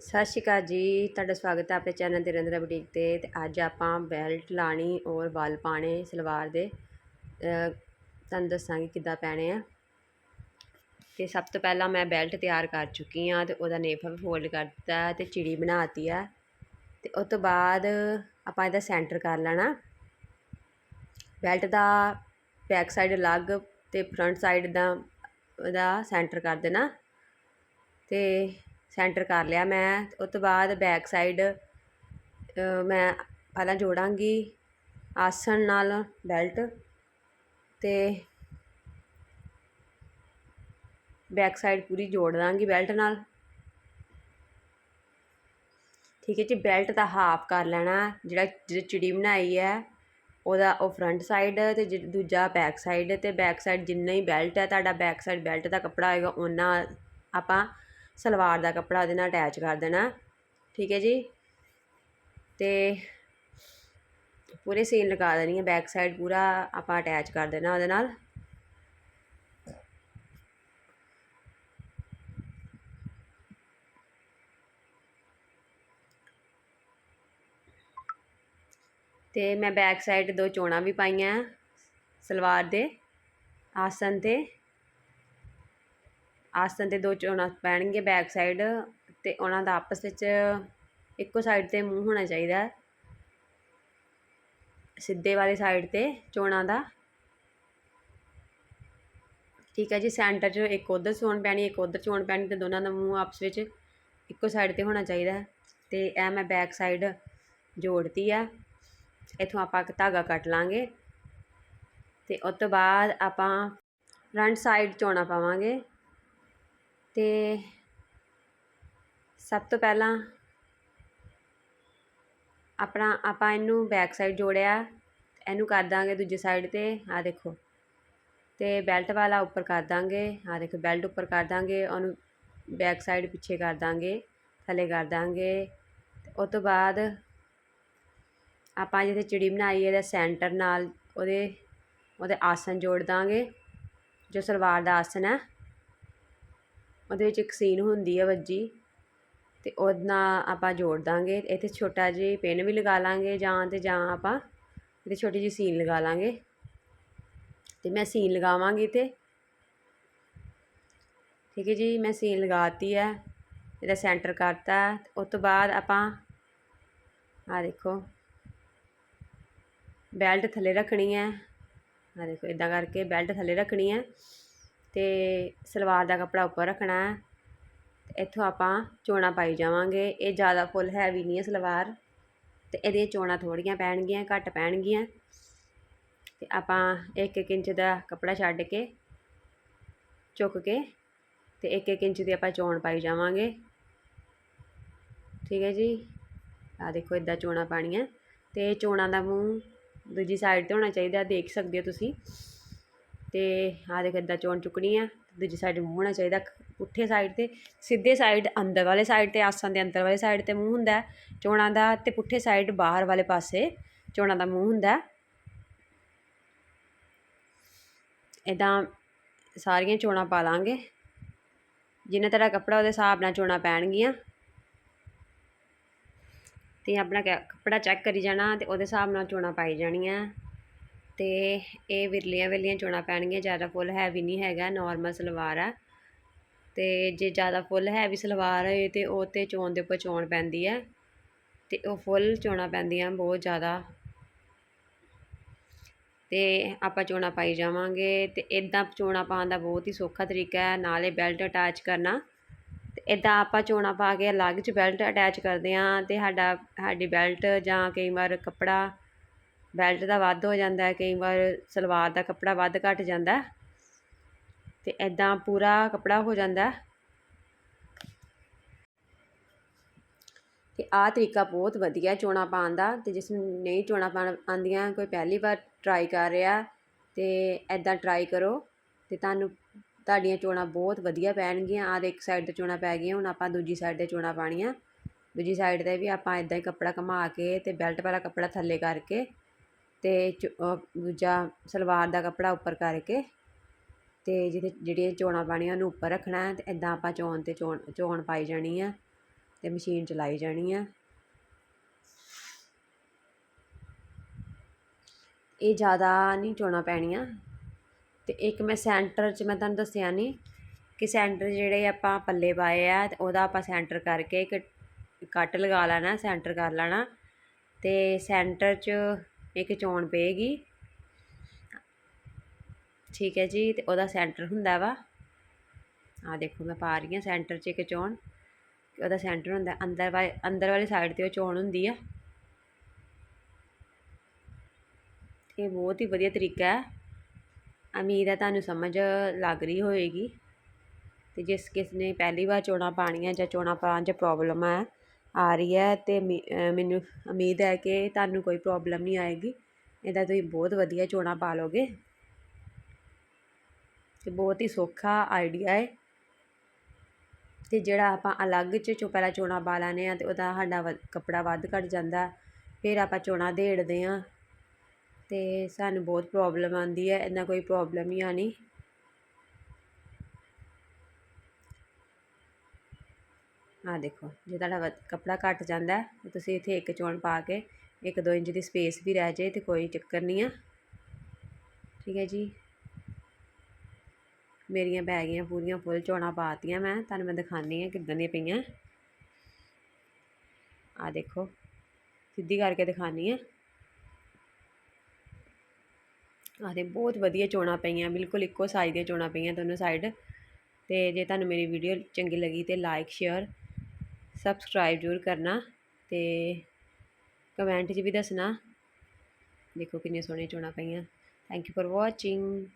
ਸਤਿ ਸ਼੍ਰੀ ਅਕਾਲ ਜੀ, ਤੁਹਾਡਾ ਸਵਾਗਤ ਹੈ ਆਪਣੇ ਚੈਨਲ ਤੇ ਰੰਦਰਾ ਬੁਟੀਕ ਤੇ ਤੇ ਅੱਜ ਆਪਾਂ ਬੈਲਟ ਲਾਣੀ ਔਰ ਵੱਲ ਪਾਣੇ ਸਲਵਾਰ ਦੇ। ਤੁਹਾਨੂੰ ਦੱਸਾਂਗੀ ਕਿੱਦਾਂ ਪੈਣੇ ਆ। ਤੇ ਸਭ ਤੋਂ ਪਹਿਲਾਂ ਮੈਂ ਬੈਲਟ ਤਿਆਰ ਕਰ ਚੁੱਕੀ ਆ ਤੇ ਉਹਦਾ ਨੇਫਾ ਵੀ ਫੋਲਡ ਕਰ ਦਿੱਤਾ ਤੇ ਚਿੜੀ ਬਣਾਤੀ ਆ ਤੇ ਉਸ ਤੋਂ ਬਾਅਦ ਆਪਾਂ ਇਹਦਾ ਸੈਂਟਰ ਕਰ ਲੈਣਾ। ਬੈਲਟ ਦਾ ਬੈਕ ਸਾਈਡ ਅਲੱਗ ਤੇ ਫਰੰਟ ਸਾਈਡ ਦਾ ਉਹਦਾ ਸੈਂਟਰ ਕਰ ਦੇਣਾ। ਤੇ ਸੈਂਟਰ ਕਰ ਲਿਆ ਮੈਂ। ਉਹ ਤੋਂ ਬਾਅਦ ਬੈਕ ਸਾਈਡ ਮੈਂ ਪਹਿਲਾਂ ਜੋੜਾਂਗੀ ਆਸਣ ਨਾਲ ਬੈਲਟ ਅਤੇ ਬੈਕ ਸਾਈਡ ਪੂਰੀ ਜੋੜ ਦਾਂਗੀ ਬੈਲਟ ਨਾਲ। ਠੀਕ ਹੈ ਜੀ, ਬੈਲਟ ਦਾ ਹਾਫ ਕਰ ਲੈਣਾ, ਜਿਹੜਾ, ਜਿਹੜੀ ਚਿੜੀ ਬਣਾਈ ਹੈ, ਉਹਦਾ ਉਹ ਫਰੰਟ ਸਾਈਡ ਤੇ ਜਿ- ਦੂਜਾ ਬੈਕ ਸਾਈਡ ਤੇ ਬੈਕ ਸਾਈਡ ਜਿੰਨਾ ਹੀ ਬੈਲਟ ਹੈ, ਤੁਹਾਡਾ ਬੈਕ ਸਾਈਡ ਬੈਲਟ ਦਾ ਕੱਪੜਾ ਹੋਏਗਾ ਉਹਨਾਂ ਆਪਾਂ ਸਲਵਾਰ ਦਾ ਕੱਪੜਾ ਉਹਦੇ ਨਾਲ ਅਟੈਚ ਕਰ ਦੇਣਾ। ਠੀਕ ਹੈ ਜੀ? ਤੇ ਪੂਰੇ ਸੀਨ ਲਗਾ ਦੇਣੀ ਹੈ ਬੈਕ ਸਾਈਡ ਪੂਰਾ ਆਪਾਂ ਅਟੈਚ ਕਰ ਦੇਣਾ ਉਹਦੇ ਨਾਲ। ਤੇ ਮੈਂ ਬੈਕ ਸਾਈਡ ਦੋ ਚੋਣਾਂ ਵੀ ਪਾਈਆਂ, ਸਲਵਾਰ ਦੇ ਆਸਨ ਤੇ। ਆਸਨ ਤੇ ਦੋ ਚੋਣਾਂ ਪੈਣਗੇ ਬੈਕ ਸਾਈਡ ਅਤੇ ਉਹਨਾਂ ਦਾ ਆਪਸ ਵਿੱਚ ਇੱਕੋ ਸਾਈਡ ਤੇ ਮੂੰਹ ਹੋਣਾ ਚਾਹੀਦਾ ਸਿੱਧੇ ਵਾਲੀ ਸਾਈਡ ਤੇ ਚੋਣਾਂ ਦਾ। ਠੀਕ ਹੈ ਜੀ ਸੈਂਟਰ 'ਚ ਇੱਕ ਉਧਰ ਚੋਣ ਪੈਣੀ, ਇੱਕ ਉਧਰ ਚੋਣ ਪੈਣੀ ਤੇ ਦੋਨਾਂ ਦਾ ਮੂੰਹ ਆਪਸ ਵਿੱਚ ਇੱਕੋ ਸਾਈਡ ਤੇ ਹੋਣਾ ਚਾਹੀਦਾ ਹੈ। ਤੇ ਇਹ ਮੈਂ ਬੈਕ ਸਾਈਡ ਜੋੜਤੀ ਆ। ਇੱਥੋਂ ਆਪਾਂ ਇੱਕ ਧਾਗਾ ਕੱਟ ਲਾਂਗੇ ਤੇ ਉਸ ਤੋਂ ਬਾਅਦ ਆਪਾਂ ਫਰੰਟ ਸਾਈਡ ਚੋਣਾ ਪਾਵਾਂਗੇ। ਅਤੇ ਸਭ ਤੋਂ ਪਹਿਲਾਂ ਆਪਣਾ ਆਪਾਂ ਇਹਨੂੰ ਬੈਕ ਸਾਈਡ ਜੋੜਿਆ, ਇਹਨੂੰ ਕਰ ਦਾਂਗੇ ਦੂਜੀ ਸਾਈਡ ਤੇ, ਆਹ ਦੇਖੋ। ਅਤੇ ਬੈਲਟ ਵਾਲਾ ਉੱਪਰ ਕਰ ਦਾਂਗੇ, ਆਹ ਦੇਖੋ ਬੈਲਟ ਉੱਪਰ ਕਰ ਦਾਂਗੇ, ਉਹਨੂੰ ਬੈਕ ਸਾਈਡ ਪਿੱਛੇ ਕਰ ਦਾਂਗੇ, ਥੱਲੇ ਕਰ ਦਾਂਗੇ। ਤੇ ਉਸ ਤੋਂ ਬਾਅਦ ਆਪਾਂ ਜਿੱਥੇ ਚਿੜੀ ਬਣਾਈ ਇਹਦਾ ਸੈਂਟਰ ਨਾਲ ਉਹਦੇ ਉਹਦੇ ਆਸਨ ਜੋੜ ਦਾਂਗੇ, ਜੋ ਸਲਵਾਰ ਦਾ ਆਸਨ ਹੈ। ਉਹਦੇ ਵਿੱਚ ਇੱਕ ਸੀਨ ਹੁੰਦੀ ਹੈ ਵੱਜੀ ਅਤੇ ਉਹਦੇ ਨਾਲ ਆਪਾਂ ਜੋੜ ਦਾਂਗੇ, ਇੱਥੇ ਛੋਟਾ ਜਿਹਾ ਪਿੰਨ ਵੀ ਲਗਾ ਲਾਂਗੇ ਜਾਂ ਤਾਂ ਜਾਂ ਆਪਾਂ ਇਹਦੇ ਛੋਟੀ ਜਿਹੀ ਸੀਨ ਲਗਾ ਲਾਂਗੇ। ਅਤੇ ਮੈਂ ਸੀਨ ਲਗਾਵਾਂਗੀ ਤੇ ਠੀਕ ਹੈ ਜੀ, ਮੈਂ ਸੀਨ ਲਗਾਤੀ ਹੈ, ਇਹਦਾ ਸੈਂਟਰ ਕਰਤਾ। ਉਸ ਤੋਂ ਬਾਅਦ ਆਪਾਂ ਆ ਦੇਖੋ ਬੈਲਟ ਥੱਲੇ ਰੱਖਣੀ ਹੈ। ਆ ਦੇਖੋ ਇਦਾਂ ਕਰਕੇ ਬੈਲਟ ਥੱਲੇ ਰੱਖਣੀ ਹੈ। ਅਤੇ ਸਲਵਾਰ ਦਾ ਕੱਪੜਾ ਉੱਪਰ ਰੱਖਣਾ ਹੈ। ਇੱਥੋਂ ਆਪਾਂ ਚੋਣਾਂ ਪਾਈ ਜਾਵਾਂਗੇ। ਇਹ ਜ਼ਿਆਦਾ ਫੁੱਲ ਹੈਵੀ ਨਹੀਂ ਹੈ ਸਲਵਾਰ। ਅਤੇ ਇਹਦੀਆਂ ਚੋਣਾਂ ਥੋੜ੍ਹੀਆਂ ਪੈਣਗੀਆਂ, ਘੱਟ ਪੈਣਗੀਆਂ। ਅਤੇ ਆਪਾਂ ਇੱਕ ਇੱਕ ਇੰਚ ਦਾ ਕੱਪੜਾ ਛੱਡ ਕੇ ਚੁੱਕ ਕੇ ਅਤੇ ਇੱਕ ਇੱਕ ਇੰਚ ਦੀ ਆਪਾਂ ਚੋਣ ਪਾਈ ਜਾਵਾਂਗੇ। ਠੀਕ ਹੈ ਜੀ? ਆ ਦੇਖੋ ਇਦਾਂ ਚੋਣਾ ਪਾਣੀਆਂ। ਅਤੇ ਚੋਣਾ ਦਾ ਮੂੰਹ ਦੂਜੀ ਸਾਈਡ ਤੇ ਹੋਣਾ ਚਾਹੀਦਾ। ਦੇਖ ਸਕਦੇ ਹੋ ਤੁਸੀਂ। ਤੇ ਆ ਦੇਖੋ ਇਦਾਂ ਚੋਣ ਚੁੱਕਣੀ ਆ, ਦੂਜੀ ਸਾਈਡ ਮੂੰਹ ਹੋਣਾ ਚਾਹੀਦਾ, ਪੁੱਠੇ ਸਾਈਡ ਤੇ, ਸਿੱਧੇ ਸਾਈਡ ਅੰਦਰ ਵਾਲੇ ਸਾਈਡ ਤੇ, ਆਸਾਂ ਦੇ ਅੰਦਰ ਵਾਲੇ ਸਾਈਡ ਤੇ ਮੂੰਹ ਹੁੰਦਾ ਚੋਣਾਂ ਦਾ ਤੇ ਪੁੱਠੇ ਸਾਈਡ ਬਾਹਰ ਵਾਲੇ ਪਾਸੇ ਚੋਣਾਂ ਦਾ ਮੂੰਹ ਹੁੰਦਾ ਹੈ। ਇਦਾਂ ਸਾਰੀਆਂ ਚੋਣਾਂ ਪਾ ਲਾਂਗੇ, ਜਿੰਨਾ ਤੇਰਾ ਕੱਪੜਾ ਉਹਦੇ ਹਿਸਾਬ ਨਾਲ ਚੋਣਾਂ ਪੈਣਗੀਆਂ। ਤੇ ਆਪਣਾ ਕੱਪੜਾ ਚੈੱਕ ਕਰੀ ਜਾਣਾ ਤੇ ਉਹਦੇ ਹਿਸਾਬ ਨਾਲ ਚੋਣਾਂ ਪਾਈ ਜਾਣੀਆਂ। ਅਤੇ ਇਹ ਵਿਰਲੀਆਂ ਵਿਰਲੀਆਂ ਚੋਣਾਂ ਪੈਣਗੀਆਂ, ਜ਼ਿਆਦਾ ਫੁੱਲ ਹੈਵੀ ਨਹੀਂ ਹੈਗਾ ਨੋਰਮਲ ਸਲਵਾਰ ਆ। ਅਤੇ ਜੇ ਜ਼ਿਆਦਾ ਫੁੱਲ ਹੈਵੀ ਸਲਵਾਰ ਹੋਏ ਤੇ ਉਹ ਤੇ ਚੋਣ ਦੇ ਉੱਪਰ ਚੋਣ ਪੈਂਦੀ ਹੈ ਅਤੇ ਉਹ ਫੁੱਲ ਚੋਣਾਂ ਪੈਂਦੀਆਂ ਬਹੁਤ ਜ਼ਿਆਦਾ। ਅਤੇ ਆਪਾਂ ਚੋਣਾਂ ਪਾਈ ਜਾਵਾਂਗੇ ਅਤੇ ਇਦਾਂ ਚੋਣਾਂ ਪਾਉਣ ਦਾ ਬਹੁਤ ਹੀ ਸੌਖਾ ਤਰੀਕਾ ਹੈ, ਨਾਲੇ ਬੈਲਟ ਅਟੈਚ ਕਰਨਾ। ਅਤੇ ਇਦਾਂ ਆਪਾਂ ਚੋਣਾਂ ਪਾ ਕੇ ਅਲੱਗ 'ਚ ਬੈਲਟ ਅਟੈਚ ਕਰਦੇ ਹਾਂ ਅਤੇ ਸਾਡਾ, ਸਾਡੀ ਬੈਲਟ ਜਾਂ ਕਈ ਵਾਰ ਕੱਪੜਾ ਬੈਲਟ ਦਾ ਵੱਧ ਹੋ ਜਾਂਦਾ ਕਈ ਵਾਰ ਸਲਵਾਰ ਦਾ ਕੱਪੜਾ ਵੱਧ ਘੱਟ ਜਾਂਦਾ ਹੈ ਤੇ ਇਦਾਂ ਪੂਰਾ ਕੱਪੜਾ ਹੋ ਜਾਂਦਾ ਹੈ। ਤੇ ਆਹ ਤਰੀਕਾ ਬਹੁਤ ਵਧੀਆ ਚੋਣਾਂ ਪਾਉਣ ਦਾ ਤੇ ਜਿਸ ਨੂੰ ਨਹੀਂ ਚੋਣਾਂ ਪਾਉਣ ਆਉਂਦੀਆਂ, ਕੋਈ ਪਹਿਲੀ ਵਾਰ ਟਰਾਈ ਕਰ ਰਿਹਾ ਤੇ ਐਦਾਂ ਟਰਾਈ ਕਰੋ ਤੇ ਤੁਹਾਨੂੰ ਤੁਹਾਡੀਆਂ ਚੋਣਾਂ ਬਹੁਤ ਵਧੀਆ ਪੈਣਗੀਆਂ ਆਹ ਦੇ ਇੱਕ ਸਾਈਡ ਤੇ ਚੋਣਾਂ ਪੈ ਗਈਆਂ, ਹੁਣ ਆਪਾਂ ਦੂਜੀ ਸਾਈਡ ਤੇ ਚੋਣਾਂ ਪਾਣੀਆਂ ਦੂਜੀ ਸਾਈਡ ਤੇ ਵੀ ਆਪਾਂ ਇਦਾਂ ਹੀ ਕੱਪੜਾ ਘੁਮਾ ਕੇ ਤੇ ਬੈਲਟ ਵਾਲਾ ਕੱਪੜਾ ਥੱਲੇ ਕਰਕੇ ਅਤੇ ਚ- ਦੂਜਾ ਸਲਵਾਰ ਦਾ ਕੱਪੜਾ ਉੱਪਰ ਕਰਕੇ ਅਤੇ ਜਿਹਦੇ ਜਿਹੜੀਆਂ ਚੋਣਾਂ ਪਾਉਣੀਆਂ ਉਹਨੂੰ ਉੱਪਰ ਰੱਖਣਾ ਅਤੇ ਇੱਦਾਂ ਆਪਾਂ ਚੋਣ ਤੇ ਚੋਣ ਚੋਣ ਪਾਈ ਜਾਣੀ ਆ ਅਤੇ ਮਸ਼ੀਨ ਚਲਾਈ ਜਾਣੀ ਆ। ਇਹ ਜ਼ਿਆਦਾ ਨਹੀਂ ਚੋਣਾਂ ਪੈਣੀਆਂ ਅਤੇ ਇੱਕ ਮੈਂ ਸੈਂਟਰ 'ਚ, ਮੈਂ ਤੁਹਾਨੂੰ ਦੱਸਿਆ ਨਹੀਂ ਕਿ ਸੈਂਟਰ ਜਿਹੜੇ ਆਪਾਂ ਪੱਲੇ ਪਾਏ ਆ ਅਤੇ ਉਹਦਾ ਆਪਾਂ ਸੈਂਟਰ ਕਰਕੇ ਇੱਕ ਕੱਟ ਲਗਾ ਲੈਣਾ, ਸੈਂਟਰ ਕਰ ਲੈਣਾ ਅਤੇ ਸੈਂਟਰ 'ਚ ਇੱਕ ਚੋਣ ਪਏਗੀ। ਠੀਕ ਹੈ ਜੀ, ਤੇ ਉਹਦਾ ਸੈਂਟਰ ਹੁੰਦਾ ਵਾ। ਆ ਦੇਖੋ, ਮੈਂ ਪਾ ਰਹੀ ਹਾਂ ਸੈਂਟਰ 'ਚ ਇੱਕ ਚੋਣ। ਉਹਦਾ ਸੈਂਟਰ ਹੁੰਦਾ, ਅੰਦਰ ਵਾਲੇ, ਅੰਦਰ ਵਾਲੀ ਸਾਈਡ ਤੇ ਉਹ ਚੋਣ ਹੁੰਦੀ ਆ। ਇਹ ਬਹੁਤ ਹੀ ਵਧੀਆ ਤਰੀਕਾ ਹੈ। ਉਮੀਦ ਹੈ ਤੁਹਾਨੂੰ ਸਮਝ ਲੱਗ ਰਹੀ ਹੋਏਗੀ। ਤੇ ਜਿਸ ਕਿਸ ਨੇ ਪਹਿਲੀ ਵਾਰ ਚੋਣਾ ਪਾਣੀਆਂ ਜਾਂ ਚੋਣਾ ਪਾਉਣ 'ਚ ਪ੍ਰੋਬਲਮ ਹੈ ਆ ਰਹੀ ਹੈ ਤੇ ਮੈਨੂੰ ਉਮੀਦ ਹੈ ਕਿ ਤੁਹਾਨੂੰ ਕੋਈ ਪ੍ਰੋਬਲਮ ਨਹੀਂ ਆਏਗੀ। ਇਹਦਾ ਤੁਸੀਂ ਬਹੁਤ ਵਧੀਆ ਚੋਣਾਂ ਪਾ ਲਓਗੇ। ਅਤੇ ਬਹੁਤ ਹੀ ਸੌਖਾ ਆਈਡੀਆ ਹੈ। ਅਤੇ ਜਿਹੜਾ ਆਪਾਂ ਅਲੱਗ 'ਚ ਚੋ ਪਹਿਲਾਂ ਚੋਣਾਂ ਪਾ ਲੈਂਦੇ ਹਾਂ ਅਤੇ ਉਹਦਾ ਸਾਡਾ ਵ, ਕੱਪੜਾ ਵੱਧ ਘੱਟ ਜਾਂਦਾ। ਫਿਰ ਆਪਾਂ ਚੋਣਾਂ ਦੇੜਦੇ ਹਾਂ। ਅਤੇ ਸਾਨੂੰ ਬਹੁਤ ਪ੍ਰੋਬਲਮ ਆਉਂਦੀ ਹੈ, ਇੰਨਾ ਕੋਈ ਪ੍ਰੋਬਲਮ ਨਹੀਂ। ਆਉਣੀ ਆਹ ਦੇਖੋ, ਜੇ ਤੁਹਾਡਾ ਕੱਪੜਾ ਘੱਟ ਜਾਂਦਾ ਤੁਸੀਂ ਇੱਥੇ ਇੱਕ ਚੋਣ ਪਾ ਕੇ ਇੱਕ ਦੋ ਇੰਚ ਦੀ ਸਪੇਸ ਵੀ ਰਹਿ ਜਾਏ ਤੇ ਕੋਈ ਚੱਕਰ ਨਹੀਂ ਆ। ਠੀਕ ਹੈ ਜੀ? ਮੇਰੀਆਂ ਪੈ ਗਈਆਂ ਪੂਰੀਆਂ ਫੁੱਲ, ਚੋਣਾ ਪਾਤੀਆਂ ਮੈਂ, ਤੁਹਾਨੂੰ ਮੈਂ ਦਿਖਾਉਂਦੀ ਹਾਂ ਕਿੱਦਾਂ ਦੀਆਂ ਪਈਆਂ। ਆ ਦੇਖੋ, ਸਿੱਧੀ ਕਰਕੇ ਦਿਖਾਉਂਦੀ ਹਾਂ। ਆਹ ਦੇ ਬਹੁਤ ਵਧੀਆ ਚੋਣਾ ਪਈਆਂ, ਬਿਲਕੁਲ ਇੱਕੋ ਸਾਈਜ਼ ਦੀਆਂ ਚੋਣਾ ਪਈਆਂ ਦੋਨੋਂ ਸਾਈਡ ਤੇ ਜੇ ਤੁਹਾਨੂੰ ਮੇਰੀ ਵੀਡੀਓ ਚੰਗੀ ਲੱਗੀ ਤੇ ਲਾਈਕ ਸ਼ੇਅਰ ਸਬਸਕ੍ਰਾਈਬ ਜ਼ਰੂਰ ਕਰਨਾ ਤੇ ਕਮੈਂਟ 'ਚ ਵੀ ਦੱਸਣਾ। ਦੇਖੋ ਕਿੰਨੀਆਂ ਸੋਹਣੀਆਂ ਚੋਣਾਂ ਪਈਆਂ। Thank you for watching